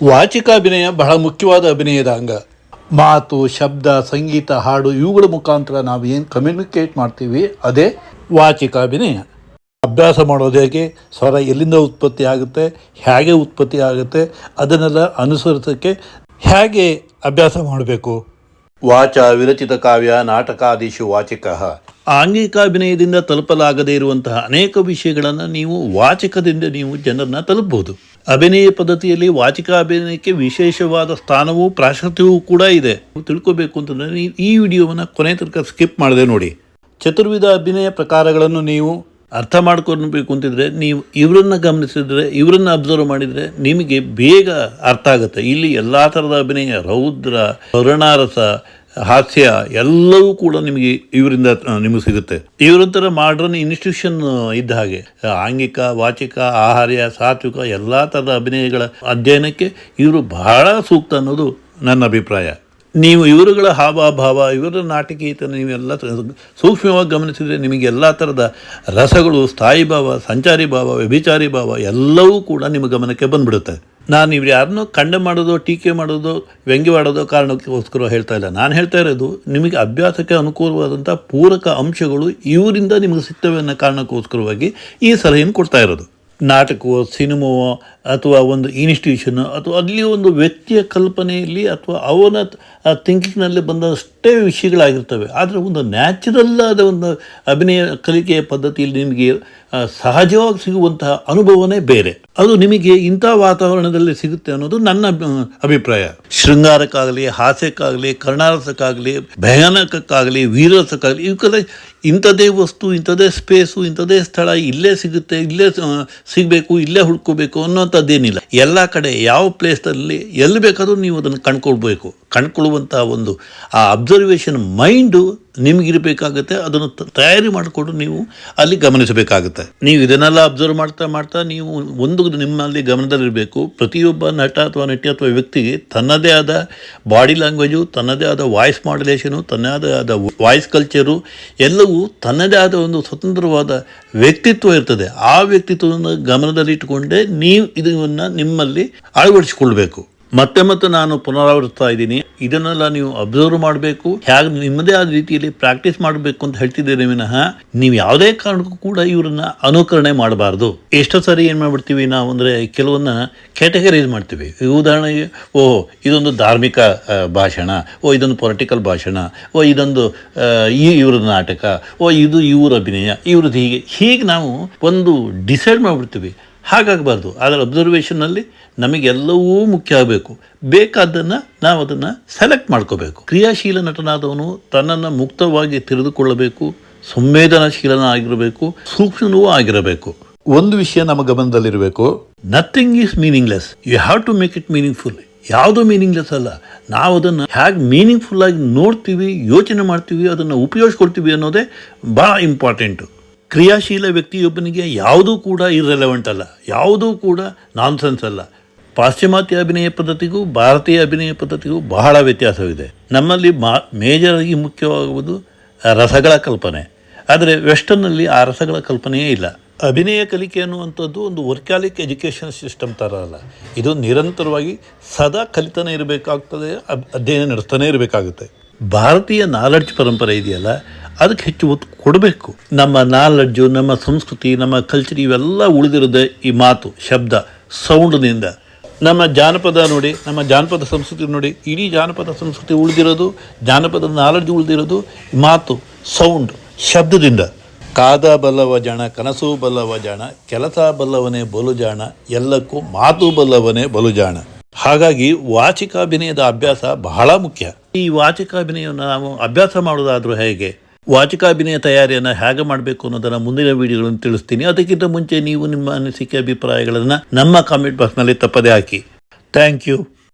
ವಾಚಿಕಾಭಿನಯ ಬಹಳ ಮುಖ್ಯವಾದ ಅಭಿನಯದ ಅಂಗ. ಮಾತು, ಶಬ್ದ, ಸಂಗೀತ, ಹಾಡು ಇವುಗಳ ಮುಖಾಂತರ ನಾವು ಏನು ಕಮ್ಯುನಿಕೇಟ್ ಮಾಡ್ತೀವಿ, ಅದೇ ವಾಚಿಕ ಅಭಿನಯ. ಅಭ್ಯಾಸ ಮಾಡೋದು ಹೇಗೆ? ಸ್ವರ ಎಲ್ಲಿಂದ ಉತ್ಪತ್ತಿ ಆಗುತ್ತೆ? ಹೇಗೆ ಉತ್ಪತ್ತಿ ಆಗುತ್ತೆ? ಅದನ್ನೆಲ್ಲ ಅನುಸರಿಸೋಕ್ಕೆ ಹೇಗೆ ಅಭ್ಯಾಸ ಮಾಡಬೇಕು? ವಾಚ ವಿರಚಿತ ಕಾವ್ಯ ನಾಟಕಾದೀಶು ವಾಚಿಕ. ಆಂಗಿಕಾಭಿನಯದಿಂದ ತಲುಪಲಾಗದೇ ಇರುವಂತಹ ಅನೇಕ ವಿಷಯಗಳನ್ನು ನೀವು ವಾಚಕದಿಂದ ನೀವು ಜನರನ್ನ ತಲುಪಬಹುದು ಅಭಿನಯ ಪದ್ಧತಿಯಲ್ಲಿ ವಾಚಿಕ ಅಭಿನಯಕ್ಕೆ ವಿಶೇಷವಾದ ಸ್ಥಾನವೂ ಪ್ರಾಶಸ್ತ್ಯವೂ ಕೂಡ ಇದೆ. ತಿಳ್ಕೋಬೇಕು ಅಂತಂದರೆ ಈ ವಿಡಿಯೋವನ್ನು ಕೊನೆ ತನಕ ಸ್ಕಿಪ್ ಮಾಡದೆ ನೋಡಿ. ಚತುರ್ವಿಧ ಅಭಿನಯ ಪ್ರಕಾರಗಳನ್ನು ನೀವು ಅರ್ಥ ಮಾಡ್ಕೊಳ್ಬೇಕು ಅಂತಿದ್ರೆ ನೀವು ಇವರನ್ನ ಗಮನಿಸಿದ್ರೆ, ಇವರನ್ನ ಅಬ್ಸರ್ವ್ ಮಾಡಿದರೆ ನಿಮಗೆ ಬೇಗ ಅರ್ಥ ಆಗುತ್ತೆ. ಇಲ್ಲಿ ಎಲ್ಲ ಥರದ ಅಭಿನಯ, ರೌದ್ರ ಕರುಣಾರಸ ಹಾಸ್ಯ ಎಲ್ಲವೂ ಕೂಡ ನಿಮಗೆ ಇವರಿಂದ ನಿಮಗೆ ಸಿಗುತ್ತೆ. ಇವರಂತರ ಮಾಡ್ರನ್ ಇನ್ಸ್ಟಿಟ್ಯೂಷನ್ ಇದ್ದ ಹಾಗೆ. ಆಂಗಿಕ, ವಾಚಿಕ, ಆಹಾರ್ಯ, ಸಾತ್ವಿಕ ಎಲ್ಲ ಥರದ ಅಭಿನಯಗಳ ಅಧ್ಯಯನಕ್ಕೆ ಇವರು ಬಹಳ ಸೂಕ್ತ ಅನ್ನೋದು ನನ್ನ ಅಭಿಪ್ರಾಯ. ನೀವು ಇವರುಗಳ ಹಾವಭಾವ, ಇವರ ನಾಟಕೀಯತೆ ನೀವೆಲ್ಲ ಸೂಕ್ಷ್ಮವಾಗಿ ಗಮನಿಸಿದರೆ ನಿಮಗೆ ಎಲ್ಲ ಥರದ ರಸಗಳು, ಸ್ಥಾಯಿ ಭಾವ, ಸಂಚಾರಿ ಭಾವ, ವ್ಯಭಿಚಾರಿ ಭಾವ ಎಲ್ಲವೂ ಕೂಡ ನಿಮ್ಮ ಗಮನಕ್ಕೆ ಬಂದ್ಬಿಡುತ್ತೆ. ನಾನು ಇವ್ರು ಯಾರನ್ನೂ ಖಂಡ ಮಾಡೋದು, ಟೀಕೆ ಮಾಡೋದು ವ್ಯಂಗ್ಯವಾಡೋದು ಕಾರಣಕ್ಕೋಸ್ಕರ ಹೇಳ್ತಾ ಇಲ್ಲ. ನಾನು ಹೇಳ್ತಾ ಇರೋದು, ನಿಮಗೆ ಅಭ್ಯಾಸಕ್ಕೆ ಅನುಕೂಲವಾದಂಥ ಪೂರಕ ಅಂಶಗಳು ಇವರಿಂದ ನಿಮಗೆ ಸಿಗ್ತವೆ ಅನ್ನೋ ಕಾರಣಕ್ಕೋಸ್ಕರವಾಗಿ ಈ ಸಲಹೆಯನ್ನು ಕೊಡ್ತಾ ಇರೋದು. ನಾಟಕವೋ, ಸಿನಿಮಾವೋ ಅಥವಾ ಒಂದು ಇನ್ಸ್ಟಿಟ್ಯೂಷನ್ ಅಥವಾ ಅಲ್ಲಿ ಒಂದು ವ್ಯಕ್ತಿಯ ಕಲ್ಪನೆಯಲ್ಲಿ ಅಥವಾ ಅವನ ಥಿಂಕಿಂಗ್ನಲ್ಲಿ ಬಂದಷ್ಟೇ ವಿಷಯಗಳಾಗಿರ್ತವೆ. ಆದರೆ ಒಂದು ನ್ಯಾಚುರಲ್ ಆದ ಒಂದು ಅಭಿನಯ ಕಲಿಕೆಯ ಪದ್ಧತಿಯಲ್ಲಿ ನಿಮಗೆ ಸಹಜವಾಗಿ ಸಿಗುವಂತಹ ಅನುಭವನೇ ಬೇರೆ. ಅದು ನಿಮಗೆ ಇಂಥ ವಾತಾವರಣದಲ್ಲಿ ಸಿಗುತ್ತೆ ಅನ್ನೋದು ನನ್ನ ಅಭಿಪ್ರಾಯ. ಶೃಂಗಾರಕ್ಕಾಗಲಿ, ಹಾಸ್ಯಕ್ಕಾಗಲಿ, ಕರ್ಣಾರಸಕ್ಕಾಗಲಿ, ಭಯಾನಕಕ್ಕಾಗಲಿ, ವೀರರಸಕ್ಕಾಗಲಿ ಇವಕ್ಕೆಲ್ಲ ಇಂಥದೇ ವಸ್ತು ಇಂಥದೇ ಸ್ಪೇಸು ಇಂಥದೇ ಸ್ಥಳ, ಇಲ್ಲೇ ಸಿಗುತ್ತೆ, ಇಲ್ಲೇ ಸಿಗಬೇಕು, ಇಲ್ಲೇ ಹುಡ್ಕೋಬೇಕು ಅನ್ನೋಂಥದ್ದೇನಿಲ್ಲ ಎಲ್ಲ ಕಡೆ ಯಾವ ಪ್ಲೇಸ್ನಲ್ಲಿ ಎಲ್ಲಿ ಬೇಕಾದರೂ ನೀವು ಅದನ್ನು ಕಂಡ್ಕೊಳ್ಬೇಕು. ಕಣ್ಕೊಳ್ಳುವಂಥ ಒಂದು ಆ ಅಬ್ಸರ್ವೇಷನ್ ಮೈಂಡು ನಿಮಗಿರಬೇಕಾಗುತ್ತೆ, ಅದನ್ನು ತಯಾರಿ ಮಾಡಿಕೊಂಡು ನೀವು ಅಲ್ಲಿ ಗಮನಿಸಬೇಕಾಗುತ್ತೆ. ನೀವು ಇದನ್ನೆಲ್ಲ ಅಬ್ಸರ್ವ್ ಮಾಡ್ತಾ ಮಾಡ್ತಾ ನೀವು ಒಂದು ನಿಮ್ಮಲ್ಲಿ ಗಮನದಲ್ಲಿರಬೇಕು. ಪ್ರತಿಯೊಬ್ಬ ನಟ ಅಥವಾ ನಟಿ ಅಥವಾ ವ್ಯಕ್ತಿಗೆ ತನ್ನದೇ ಆದ ಬಾಡಿ ಲ್ಯಾಂಗ್ವೇಜು, ತನ್ನದೇ ಆದ ವಾಯ್ಸ್ ಮಾಡ್ಯುಲೇಷನು ತನ್ನದೇ ಆದ ವಾಯ್ಸ್ ಕಲ್ಚರು, ಎಲ್ಲವೂ ತನ್ನದೇ ಆದ ಒಂದು ಸ್ವತಂತ್ರವಾದ ವ್ಯಕ್ತಿತ್ವ ಇರ್ತದೆ. ಆ ವ್ಯಕ್ತಿತ್ವವನ್ನು ಗಮನದಲ್ಲಿಟ್ಟುಕೊಂಡೇ ನೀವು ಇದನ್ನು ನಿಮ್ಮಲ್ಲಿ ಅಳವಡಿಸಿಕೊಳ್ಬೇಕು. ಮತ್ತೆ ಮತ್ತೆ ನಾನು ಪುನರಾವರ್ತಿಸ್ತಾ ಇದ್ದೀನಿ. ಇದನ್ನೆಲ್ಲ ನೀವು ಅಬ್ಸರ್ವ್ ಮಾಡಬೇಕು. ಹೇಗೆ ನಿಮ್ಮದೇ ಆದ ರೀತಿಯಲ್ಲಿ ಪ್ರಾಕ್ಟೀಸ್ ಮಾಡಬೇಕು ಅಂತ ಹೇಳ್ತಿದ್ದೇನೆ ವಿನಃ, ನೀವು ಯಾವುದೇ ಕಾರಣಕ್ಕೂ ಕೂಡ ಇವರನ್ನ ಅನುಕರಣೆ ಮಾಡಬಾರ್ದು. ಎಷ್ಟೋ ಸಾರಿ ಏನು ಮಾಡ್ಬಿಡ್ತೀವಿ ನಾವು ಅಂದರೆ ಕೆಲವನ್ನ ಕ್ಯಾಟಗರೈಸ್ ಮಾಡ್ತೀವಿ. ಉದಾಹರಣೆಗೆ ಓ ಇದೊಂದು ಧಾರ್ಮಿಕ ಭಾಷಣ, ಓ, ಇದೊಂದು ಪೊಲಿಟಿಕಲ್ ಭಾಷಣ, ಓ, ಇದೊಂದು ಈ ಇವ್ರ ನಾಟಕ, ಓ, ಇದು ಇವ್ರ ಅಭಿನಯ, ಇವ್ರದ್ದು ಹೀಗೆ. ಹೀಗೆ ನಾವು ಒಂದು ಡಿಸೈಡ್ ಮಾಡಿಬಿಡ್ತೀವಿ. ಹಾಗಾಗಬಾರ್ದು. ಅದರ ಅಬ್ಸರ್ವೇಷನ್ನಲ್ಲಿ ನಮಗೆಲ್ಲವೂ ಮುಖ್ಯ ಆಗಬೇಕು. ಬೇಕಾದ್ದನ್ನು ನಾವು ಅದನ್ನು ಸೆಲೆಕ್ಟ್ ಮಾಡ್ಕೋಬೇಕು. ಕ್ರಿಯಾಶೀಲ ನಟನಾದವನು ತನ್ನನ್ನು ಮುಕ್ತವಾಗಿ ತಿಳಿದುಕೊಳ್ಳಬೇಕು. ಸಂವೇದನಾಶೀಲನ ಆಗಿರಬೇಕು. ಸೂಕ್ಷ್ಮನೂ ಆಗಿರಬೇಕು. ಒಂದು ವಿಷಯ ನಮ್ಮ ಗಮನದಲ್ಲಿರಬೇಕು. Nothing is meaningless you have to make it meaningful ಯಾವುದೂ ಮೀನಿಂಗ್ಲೆಸ್ ಅಲ್ಲ. ನಾವು ಅದನ್ನು ಹೇಗೆ ಮೀನಿಂಗ್ಫುಲ್ ಆಗಿ ನೋಡ್ತೀವಿ ಯೋಚನೆ ಮಾಡ್ತೀವಿ ಅದನ್ನು ಉಪಯೋಗಿಸ್ಕೊಳ್ತೀವಿ ಅನ್ನೋದೇ ಭಾಳ ಇಂಪಾರ್ಟೆಂಟು ಕ್ರಿಯಾಶೀಲ ವ್ಯಕ್ತಿಯೊಬ್ಬನಿಗೆ ಯಾವುದೂ ಕೂಡ ಇರ್ರೆಲೆವೆಂಟ್ ಅಲ್ಲ, ಯಾವುದೂ ಕೂಡ ನಾನ್ಸೆನ್ಸ್ ಅಲ್ಲ. ಪಾಶ್ಚಿಮಾತ್ಯ ಅಭಿನಯ ಪದ್ಧತಿಗೂ ಭಾರತೀಯ ಅಭಿನಯ ಪದ್ಧತಿಗೂ ಬಹಳ ವ್ಯತ್ಯಾಸವಿದೆ. ನಮ್ಮಲ್ಲಿ ಮಾ ಮೇಜರಾಗಿ ಮುಖ್ಯವಾಗುವುದು ರಸಗಳ ಕಲ್ಪನೆ. ಆದರೆ ವೆಸ್ಟರ್ನಲ್ಲಿ ಆ ರಸಗಳ ಕಲ್ಪನೆಯೇ ಇಲ್ಲ. ಅಭಿನಯ ಕಲಿಕೆ ಅನ್ನುವಂಥದ್ದು ಒಂದು ವರ್ಕಾಲಿಕ್ ಎಜುಕೇಷನ್ ಸಿಸ್ಟಮ್ ಥರ ಅಲ್ಲ. ಇದು ನಿರಂತರವಾಗಿ ಸದಾ ಕಲಿತಾನೆ ಇರಬೇಕಾಗ್ತದೆ ಅಧ್ಯಯನ ನಡೆಸ್ತಾನೆ ಇರಬೇಕಾಗುತ್ತೆ. ಭಾರತೀಯ ನಾಲೆಡ್ಜ್ ಪರಂಪರೆ ಇದೆಯಲ್ಲ ಅದಕ್ಕೆ ಹೆಚ್ಚು ಒತ್ತು ಕೊಡಬೇಕು. ನಮ್ಮ ನಾಲೆಡ್ಜು ನಮ್ಮ ಸಂಸ್ಕೃತಿ, ನಮ್ಮ ಕಲ್ಚರ್ ಇವೆಲ್ಲ ಉಳಿದಿರೋದೇ ಈ ಮಾತು, ಶಬ್ದ, ಸೌಂಡ್ನಿಂದ. ನಮ್ಮ ಜಾನಪದ ನೋಡಿ, ನಮ್ಮ ಜಾನಪದ ಸಂಸ್ಕೃತಿ ನೋಡಿ, ಇಡೀ ಜಾನಪದ ಸಂಸ್ಕೃತಿ ಉಳಿದಿರೋದು, ಜಾನಪದ ನಾಲೆಡ್ಜ್ ಉಳಿದಿರೋದು ಮಾತು, ಸೌಂಡ್, ಶಬ್ದದಿಂದ. ಕಾದ ಬಲ್ಲವ ಜಾಣ, ಕನಸು ಬಲ್ಲವ ಜಾಣ, ಕೆಲಸ ಬಲ್ಲವನೇ ಬಲು ಜಾಣ, ಎಲ್ಲಕ್ಕೂ ಮಾತು ಬಲ್ಲವನೇ ಬಲು ಜಾಣ. ಹಾಗಾಗಿ ವಾಚಿಕಾಭಿನಯದ ಅಭ್ಯಾಸ ಬಹಳ ಮುಖ್ಯ. ಈ ವಾಚಿಕಾಭಿನಯವನ್ನು ನಾವು ಅಭ್ಯಾಸ ಮಾಡೋದಾದರೂ ಹೇಗೆ? ವಾಚಿಕಾಭಿನಯ ತಯಾರಿಯನ್ನು ಹೇಗೆ ಮಾಡಬೇಕು ಅನ್ನೋದನ್ನು ಮುಂದಿನ ವಿಡಿಯೋಗಳನ್ನು ತಿಳಿಸ್ತೀನಿ. ಅದಕ್ಕಿಂತ ಮುಂಚೆ ನೀವು ನಿಮ್ಮ ಅನಿಸಿಕೆ, ಅಭಿಪ್ರಾಯಗಳನ್ನು ನಮ್ಮ ಕಾಮೆಂಟ್ ಬಾಕ್ಸ್ನಲ್ಲಿ ತಪ್ಪದೇ ಹಾಕಿ. Thank you